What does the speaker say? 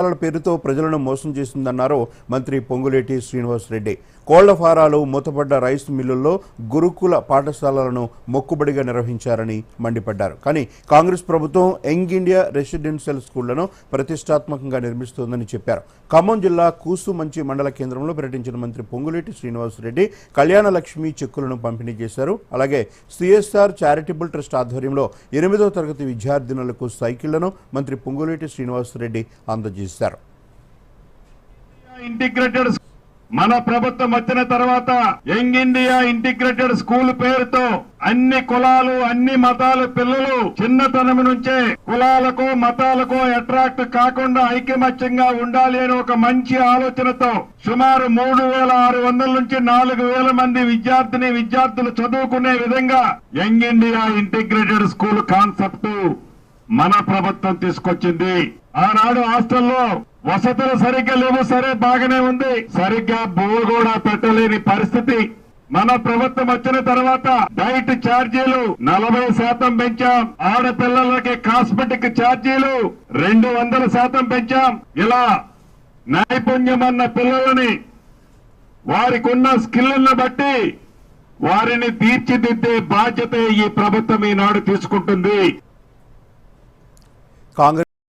ఫారాల పేరుతో ప్రజలను మోసం చేసిందన్నారు మంత్రి పొంగులేటి శ్రీనివాసరెడ్డి. కోళ్ళ ఫారాలు మూతపడ్డ రైస్ మిల్లుల్లో గురుకుల పాఠశాలలను మొక్కుబడిగా నిర్వహించారని మండిపడ్డారు. కానీ కాంగ్రెస్ ప్రభుత్వం యంగ్ ఇండియా రెసిడెన్షియల్ స్కూళ్ళను ప్రతిష్టాత్మకంగా నిర్మిస్తోందని చెప్పారు. ఖమ్మం జిల్లా కూసుమంచి మండల కేంద్రంలో పర్యటించిన మంత్రి పొంగులేటి శ్రీనివాసరెడ్డి కళ్యాణ లక్ష్మి చెక్కులను పంపిణీ చేశారు. అలాగే సిఎస్ఆర్ చారిటబుల్ ట్రస్ట్ ఆధ్వర్యంలో ఎనిమిదో తరగతి విద్యార్థినులకు సైకిళ్ళను మంత్రి పొంగులేటి శ్రీనివాసరెడ్డి అందజేశారు. ఇంటిగ్రేటెడ్ మన ప్రభుత్వం వచ్చిన తర్వాత యంగ్ ఇండియా ఇంటిగ్రేటెడ్ స్కూల్ పేరుతో అన్ని కులాలు అన్ని మతాల పిల్లలు చిన్నతనం నుంచే కులాలకు మతాలకు అట్రాక్ట్ కాకుండా ఐకమత్యంగా ఉండాలి అని ఒక మంచి ఆలోచనతో సుమారు మూడు వేల ఆరు వందల నుంచి నాలుగు వేల మంది విద్యార్థిని విద్యార్థులు చదువుకునే విధంగా young India integrated school concept మన ప్రభుత్వం తీసుకొచ్చింది. ఆనాడు హాస్టల్లో వసతులు సరిగ్గా లేవు. సరే బాగానే ఉంది. సరిగ్గా బోర్ కూడా పెట్టలేని పరిస్థితి. మన ప్రభుత్వం వచ్చిన తర్వాత డైట్ ఛార్జీలు నలభై శాతం పెంచాం. ఆడపిల్లలకి కాస్మెటిక్ ఛార్జీలు రెండు వందల శాతం పెంచాం. ఇలా నైపుణ్యం అన్న పిల్లలని వారికి ఉన్న స్కిల్ని బట్టి వారిని తీర్చిదిద్దే బాధ్యత ఈ ప్రభుత్వం ఈనాడు తీసుకుంటుంది. కాంగ్రెస్